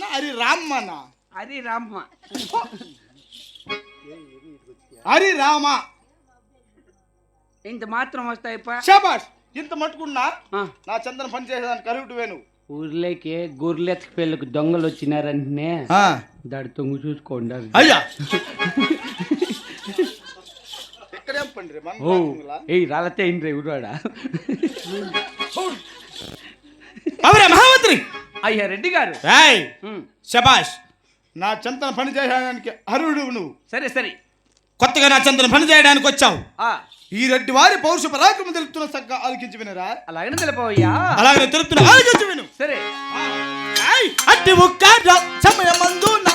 రామన్న హరి రామన్న అది రామ్మ. హరి రామ. ఇంత మాత్రం వస్తాయి ఇంత మట్టుకున్నా ఆ, నా చందన పని చేసేదానికి కలుగుటు వేను ఊర్లోకి గొర్రెలెత్తికి పెళ్ళికి దొంగలు వచ్చినారంటనే. దాడి తొంగు చూసుకోండి. అయ్యా. ఇక్కడేం పండి ఓ? ఏయ్ రాలతే అవరే మహామంత్రి అయ్యా రెడ్డి గారు. రాయ్ శబాష్ నా చందన పని చేయడానికి అర్హుడు నువ్వు. సరే సరే. కొత్తగా నా చందన పని చేయడానికి వచ్చావు. ఆ. ఈ రెడ్డి వారి పౌరుష పరాక్రమం తెలుపుతున్న సక్క ఆలకించి వినరా? అలాగనే తెలిపవయ్యా. అలాగే తెలుపుతున్న ఆలకించి విను. సరే. అట్టి ముక్క సమయమందు నా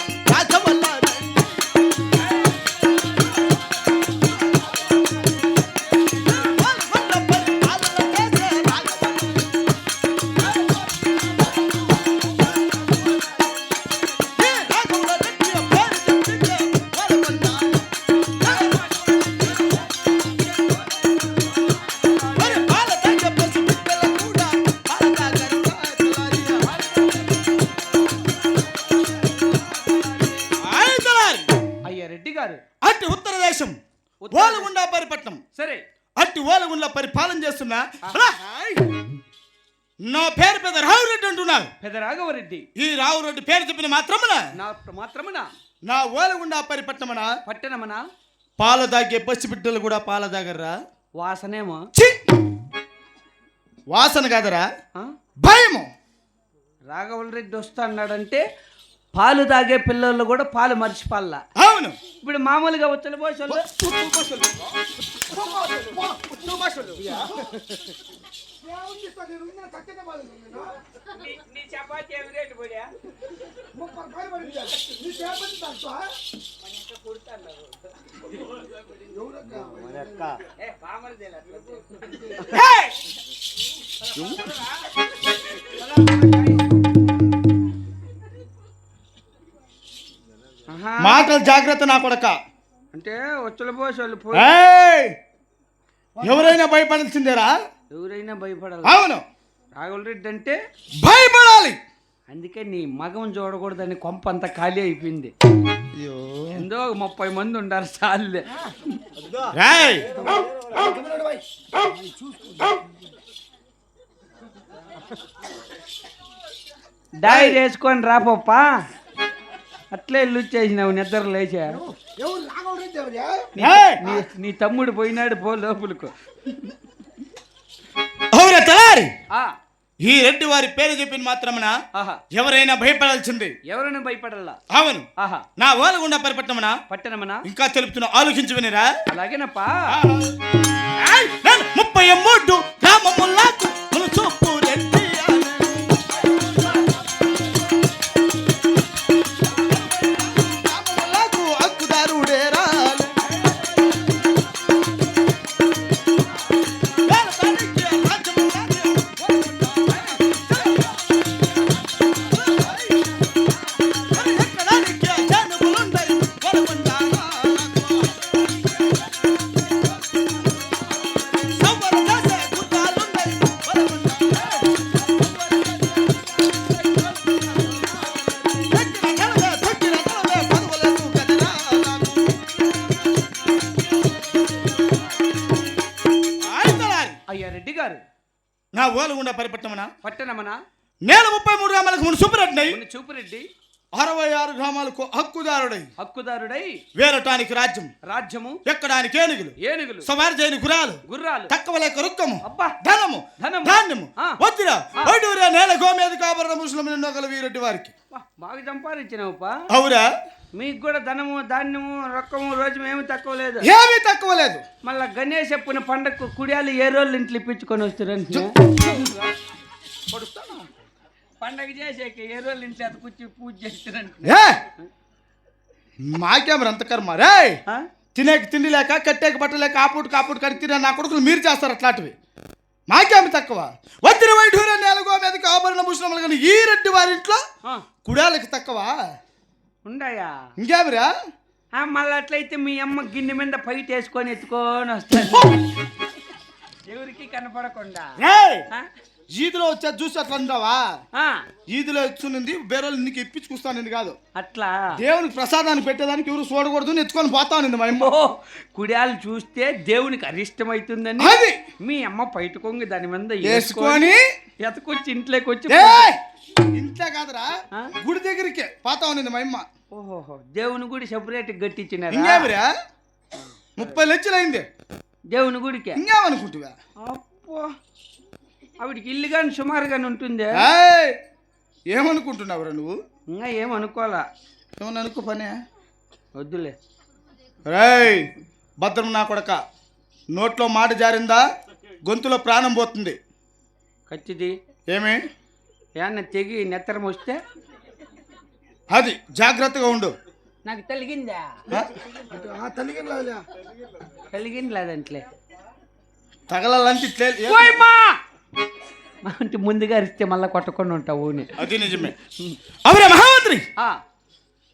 ఉత్తర ఓలగుండా పరిపట్నం. సరే. అట్టి ఓలగుండా పరిపాలన చేస్తున్నా. నా పేరు పెద్ద రావురెడ్డి అంటున్నాను పెద్ద రాఘవరెడ్డి. ఈ రావురెడ్డి పేరు చెప్పిన మాత్రమున? నా మాత్రమున? నా ఓలగుండా పరిపట్నమున? పట్టణమన? పాల దాగే పసిబిడ్డలు కూడా పాల దాగర్రా. వాసనేమో! వాసన కాదరా? భయము. రాఘవల్ రెడ్డి వస్తా అన్నాడంటే పాలు తాగే పిల్లలు కూడా పాలు మర్చిపాల అవును. ఇప్పుడు మామూలుగా వచ్చల పోసలు ఏయ్! మాటలు జాగ్రత్త నా కొడక. అంటే వచ్చల పోసలు ఏయ్! ఎవరైనా భయపడాల్సిందేరా? ఎవరైనా భయపడాలి. అవును. రాఘవల్ రెడ్డి అంటే భయపడాలి. అందుకే నీ మగం చూడకూడదని కొంప అంతా ఖాళీ అయిపోయింది. ఎందో ఒక ముప్పై మంది ఉండాలి చాలే! డాయి వేసుకొని రాపప్పా అట్లే ఇల్లు చేసినావు నిద్ర లేచా! నీ నీ తమ్ముడు పోయినాడు పో లోపలకు. అవురా తలారి? ఆ, ఈ రెడ్డి వారి పేరు చెప్పిన మాత్రమున ఆహా. ఎవరైనా భయపడాల్సిందే. ఎవరైనా భయపడాలా అవును. ఆహా. నా ఓలగుండా పరిపట్టమన? పట్టణమనా? ఇంకా తెలుపుతున్న ఆలోచించి వినిరా అలాగేనప్పా ముప్పై మూడు గ్రామములకు నా ఓలుగుండ పరిపట్టమన పట్టణమనా? నేను ముప్పై మూడు గ్రామాలకు సుబ్బరెడ్డి ఉన్న చూపురెడ్డి. అరవై ఆరు గ్రామాలకు హక్కుదారుడై. హక్కుదారుడై. వేరటానికి రాజ్యం. రాజ్యము. ఎక్కడానికి ఏనుగులు. ఏనుగులు. సవారి చేయని గురాలు గుర్రాలు. తక్కువ లేక రుక్కము. అబ్బా. ధనము. ధనము. ధాన్యము. వద్దురా నేల గోమేది కాబరణ ముస్లిం నొగల వీరెడ్డి వారికి. బాగా సంపాదించినావుపా. అవురా. మీకు కూడా ధనము ధాన్యము రొక్కము రోజు ఏమి తక్కువ లేదు. ఏమీ తక్కువ లేదు. మళ్ళా గణేష్ చెప్పిన పండగకు కుడియాలు ఏ రోజులు ఇంట్లో ఇప్పించుకొని పండగ చేసాక ఏ రోజులు ఇంట్లో కూర్చి పూజ చేస్తారంటే ఏ! మాకేమరు అంత కర్మ. రే? తినేకి తిండి లేక కట్టేకి బట్ట లేక ఆపుడు కాపుడు కడి తినే నా కొడుకులు మీరు చేస్తారు అట్లాంటివి. మాకేమి తక్కువ. వద్దిన వైఢూర నేల గోమేదకి ఆభరణ ముస్లింలు కానీ ఈ రెడ్డి వారింట్లో కుడాలకి తక్కువ. ఉండాయా? ఇంకేమిరా ఆ, మళ్ళీ అట్లయితే మీ అమ్మ గిన్నె మీద పైట వేసుకొని ఎత్తుకొని వస్తాను ఎవరికి కనపడకుండా? ఈదిలో వచ్చే చూసి అట్లా అంటావా? ఆ, ఈదిలో వచ్చునింది బేరోళ్ళు నీకు ఇప్పించుకొస్తాను కాదు. అట్లా? దేవునికి ప్రసాదాన్ని పెట్టేదానికి ఎవరు చూడకూడదు ఎత్తుకొని పోతాను మా అమ్మ. కుడియాలు చూస్తే దేవునికి అరిష్టమవుతుందని అది. మీ అమ్మ బయట కొంగి దాని మీద వేసుకొని ఎతకొచ్చి ఇంట్లోకి వచ్చి! ఇంట్లో కాదురా? గుడి దగ్గరికే పోతా ఉన్నింది మా అమ్మ. ఓహోహో దేవుని గుడి సెపరేట్ గట్టించినారా ముప్పై లక్షలు అయింది. దేవుని గుడికి. ఇంకేమనుకుంటువా అప్పో. ఆవిడికి ఇల్లు కానీ సుమారుగానే ఉంటుందే? ఏయ్! ఏమనుకుంటున్నావురా నువ్వు? ఇంకా ఏమనుకోవాలా? ఏమన్నా అనుకో పనే. వద్దులే. రేయ్! భద్రం నా కొడక. నోట్లో మాట జారిందా? గొంతులో ప్రాణం పోతుంది. ఖచ్చిది ఏమి? ఏమన్నా తెగి నెత్తరం వస్తే? అది జాగ్రత్తగా ఉండు. నాకు తలిగిందా? ఆ? కలిగింది లేదంట్లే తగలాలంటే ఇట్లే ఏ- పోయమ్మా! అంటే ముందుగా అరిస్తే మళ్ళీ కొట్టకుండా ఉంటావు ఊని. అది నిజమే. అవురా మహామంత్రి!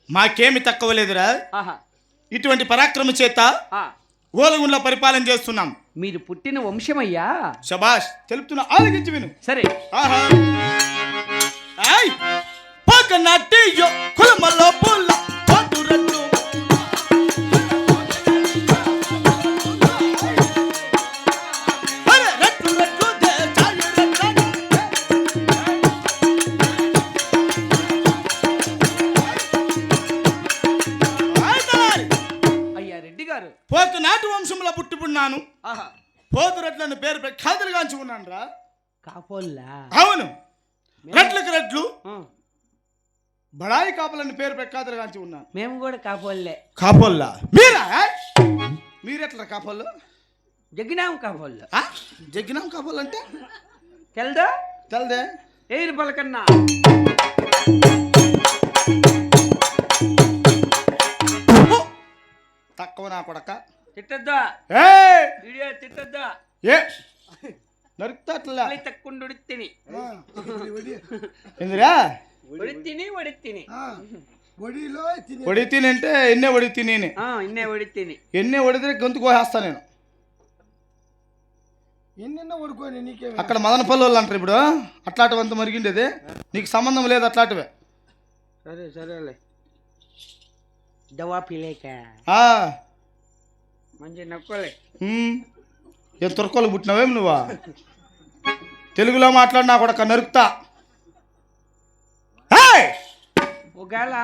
మాకేమి తక్కువ లేదురా. ఇటువంటి పరాక్రమ చేత. ఓలగుండ్ల పరిపాలన చేస్తున్నాం. మీరు పుట్టిన వంశమయ్యా? శబాష్ తెలుపుతున్నా ఆలోచించి విను. సరే. ఆహా. ఆయ్ ఆహా పోతురట్లని పేరు ప్రఖ్యాతులుగాంచి ఉన్నాను రా కాపోల్లా? అవును. రెట్లకు రెట్లు. బడాయి కాపులని పేరు ప్రఖ్యాతులుగాంచి ఉన్నాను మేము కూడా కాపోల్లే. కాపోల్లా? మీరా మీరెట్లా కాపోళ్ళు జగ్గినాం కాపోళ్ళు? జగ్గినాం కాపోళ్ళు అంటే తెల్దా. తెలదే ఎయిర్ పలకన్నా. తక్కువ నా కొడక. తిట్టద్దా? ఏ! వీడియో తిట్టద్దా? ఏ! నరుకుతా అట్లా మళ్ళీ తక్కుండు ఉడిత్తిని ఎందురా ఉడిత్తిని ఉడిత్తిని వడి తిని అంటే ఎన్నే వడి తిని ఆ, ఇన్నే ఉడిత్తిని ఎన్నే వడితే గొంతు కోసేస్తా నేను. అక్కడ మదనపల్లి వాళ్ళు అంటారు ఇప్పుడు. అట్లాంటివంత మరిగిండేది. నీకు సంబంధం లేదు అట్లాంటివే. సరే సరేలే. దవా పిలేక ఆ, మంచి నొక్కలే ఉమ్. ఏం తురకోలు పుట్టినావేం నువ్వా? తెలుగులో మాట్లాడినా కూడా నరుకుతా! ఒకవేళ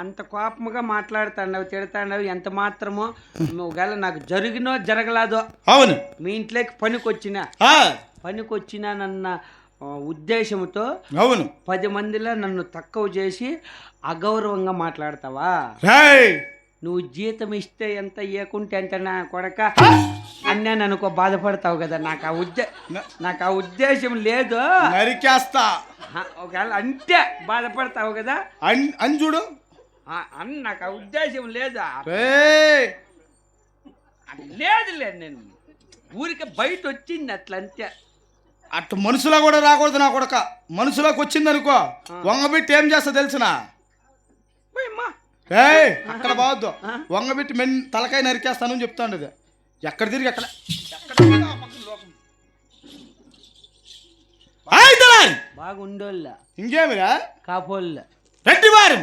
అంత కోపముగా మాట్లాడుతాండవు తిడతాండవు ఎంత మాత్రమో ఒకవేళ నాకు జరిగినో జరగలాదో. అవును. మీ ఇంట్లోకి పనికొచ్చినా. పనికొచ్చినానన్న ఉద్దేశంతో అవును. పది మందిలో నన్ను తక్కువ చేసి అగౌరవంగా మాట్లాడతావా? నువ్వు జీతం ఇస్తే ఎంత ఇవ్వకుంటే ఎంత నా కొడక అన్నాను అనుకో బాధపడతావు కదా. నాకు ఆ ఉద్దే నాకు ఆ ఉద్దేశం లేదు. నరికేస్తా. ఒకవేళ అంటే బాధపడతావు కదా. అన్ అంజుడు ఆ, అన్న నాకు ఆ ఉద్దేశం లేదా. రేయ్ లేదు లేదు నేను. ఊరికి బయట వచ్చింది అట్లా అంతే అట్లా మనుషులో కూడా రాకూడదు నా కొడక. మనుషులోకి వచ్చింది అనుకో వంగబెట్టి ఏం చేస్తా తెలిసినా? ఏయ్ అక్కడ బావద్దు? వంగబెట్టి మెన్ తలకాయ నరికేస్తానని చెప్తాండు ఇది ఎక్కడ తిరిగి ఎక్కడ తిరిగి! బాగుండోళ్ళ. ఇంకేమిరా? కాపోళ్ళ. రెడ్డి వారం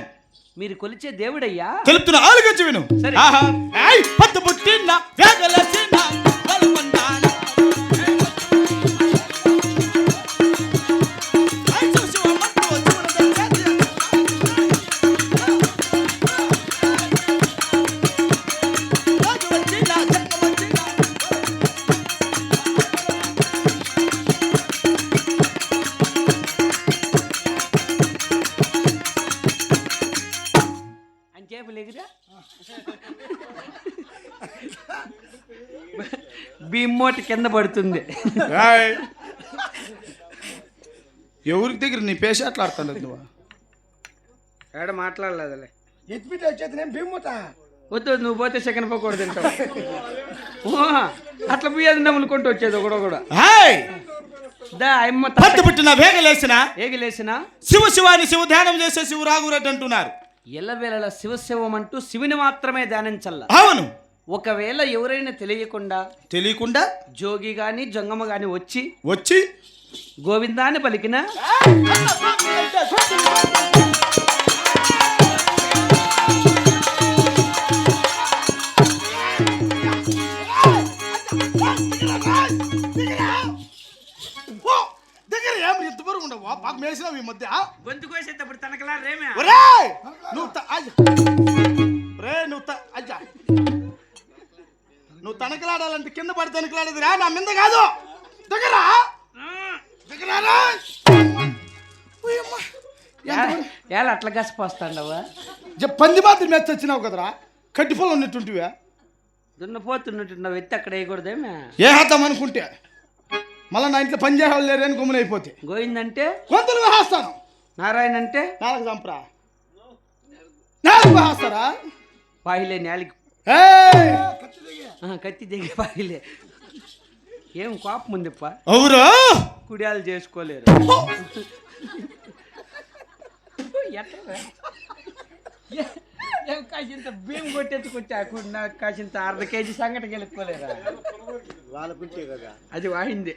మీరు కొలిచే దేవుడయ్యా? తెలుపుతున్న ఆలుగచ్చి విను. సరే. ఆహా. ఏయ్ పత్తు పుట్టిన వేగలసిన బిమ్మోటి కింద పడుతుంది. ఏయ్. ఎవరికి దగ్గర నీ పేష నువ్వు? మాట్లాడలేదులే. వచ్చేది నేను బిమ్ముతా. వద్దు నువ్వు పోతే సెకండ్ పకోడు తింటావు. అట్లా పోయేది నమ్ములుకుంటూ వచ్చేది ఒకడో కూడా. హాయ్ దా అమ్మ పత్తు పుట్టిన వేగలేసిన ఏగిలేసిన శివ శివాని శివ ధ్యానం చేసే శివ రాఘురెడ్డి అంటున్నారు. ఎల్లవేళ శివశివం అంటూ శివుని మాత్రమే ధ్యానించల్ల. అవును. ఒకవేళ ఎవరైనా తెలియకుండా తెలియకుండా జోగి గాని జంగమ గాని వచ్చి వచ్చి గోవిందాన్ని పలికిన బాగా మేసినావు ఈ మధ్య గొంతు కోసేటప్పుడు తనకలా రేమే. ఒరేయ్! నువ్వు నువ్వు తనకలాడాలంటే కింద పడి తనకలాడేది రా నా మీద కాదు. దగ్గర. దగ్గర రా. ఓయమ్మ. ఎంత బరువు? ఎలా అట్లా గసిపోస్తాండవా జ- పంది మాత్రం మెచ్చ వచ్చినావు కదరా. కట్టి పొలం ఉన్నట్టుంటివా. దున్నపోతున్నట్టున్నావు ఎత్తి అక్కడ వేయకూడదేమే ఏ హతం అనుకుంటే మళ్ళీ నా ఇంట్లో పని చేసేవాళ్ళు లేరని గుమ్మనైపోతే గోవిందంటే? కొంతలు వేస్తాను నారాయణ అంటే నాలుగు చంపరా. నాలుగు వేస్తారా పాయిలే నేలికి కత్తి దిగి పాయిలే ఏం కోపం ఉందిప్ప? అవురా? కుడియాలు చేసుకోలేరు. కాసింత భీమ్ కొట్టెత్తుకొచ్చా నాకు కాసింత అర్ధ కేజీ సంగటి గెలుపుకోలేరా? అది వాడింది.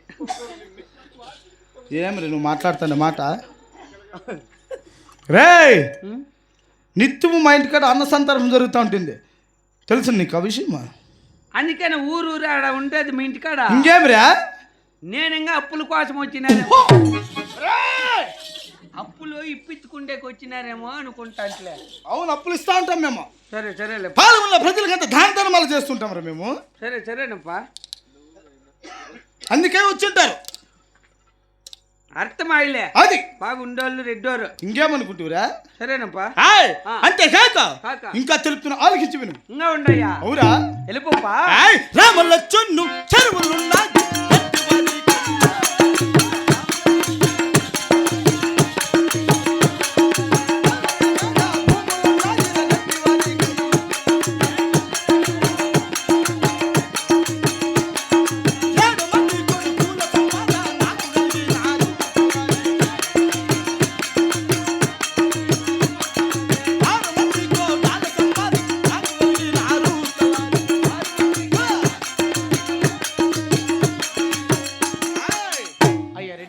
ఏమరి నువ్వు మాట్లాడుతున్న మాట? రేయ్! ఉం? నిత్యము మా ఇంటికాడ అన్న సంతర్పం జరుగుతూ ఉంటుంది తెలుసు నీకు ఆ విషయం? అందుకని ఊరు ఊరు ఆడ ఉండేది మీ ఇంటికాడ ఇంకేమిరా నేను ఇంకా అప్పుల కోసం వచ్చినా అప్పులు ఇప్పించుకుండేకి వచ్చినారేమో అనుకుంటాంట్లే. అవును అప్పులు ఇస్తా ఉంటాం మేము. సరే సరేలే. పాలన ప్రజలకంతా దాన ధర్మాలు చేస్తుంటాం రా మేము. సరే సరేనప్పా. అందుకే వచ్చింటారు. అర్థమాయిలే అది. బాగుండోళ్ళు రెడ్డోరు. ఇంకేమనుకుంటురా సరేనప్పా. అంతేకాక కాక. ఇంకా తెలుపుతున్నా ఆలోచించి విను. ఇంకా ఉండయ్యా. అవురా. వెళ్ళిపోప్పా ఆయ్, రామలచ్చును చెరువులున్నా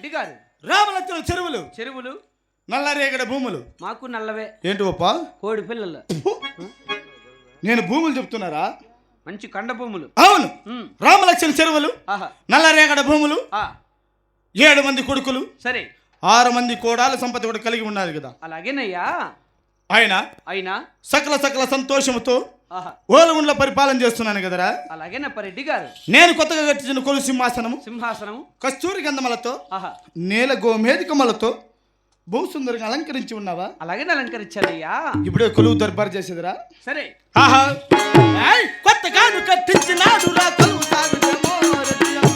రెడ్డి గారు రామలచ్చున చెరువులు. చెరువులు. నల్లరేగడ భూములు. మాకు నల్లవే. ఏంటి ఒప్ప కోడి పిల్లలు. నేను భూములు చెప్తున్నారా? మంచి కండ భూములు. అవును. రామలక్ష్మణ చెరువులు నల్లరేగడ భూములు ఆ, ఏడు మంది కొడుకులు సరే. ఆరు మంది కోడాల సంపద కూడా కలిగి ఉన్నారు కదా. అలాగేనయ్యా. ఆయన అయినా. సకల సకల సంతోషముతో ఓలగుండ్ల పరిపాలన చేస్తున్నాను కదరా? అలాగేనప్ప రెడ్డి గారు. నేను కొత్తగా కట్టించిన కొలు సింహాసనము సింహాసనము. కస్తూరి గంధమలతో ఆహా. నేల గోమేధికమలతో బహుసుందరంగా అలంకరించి ఉన్నావా? అలాగే అలంకరించాలయ్యా. ఇప్పుడే కొలువు దర్బారు చేసేదిరా. సరే. ఆహా. కట్టించినాడు రా కొలువు సాగ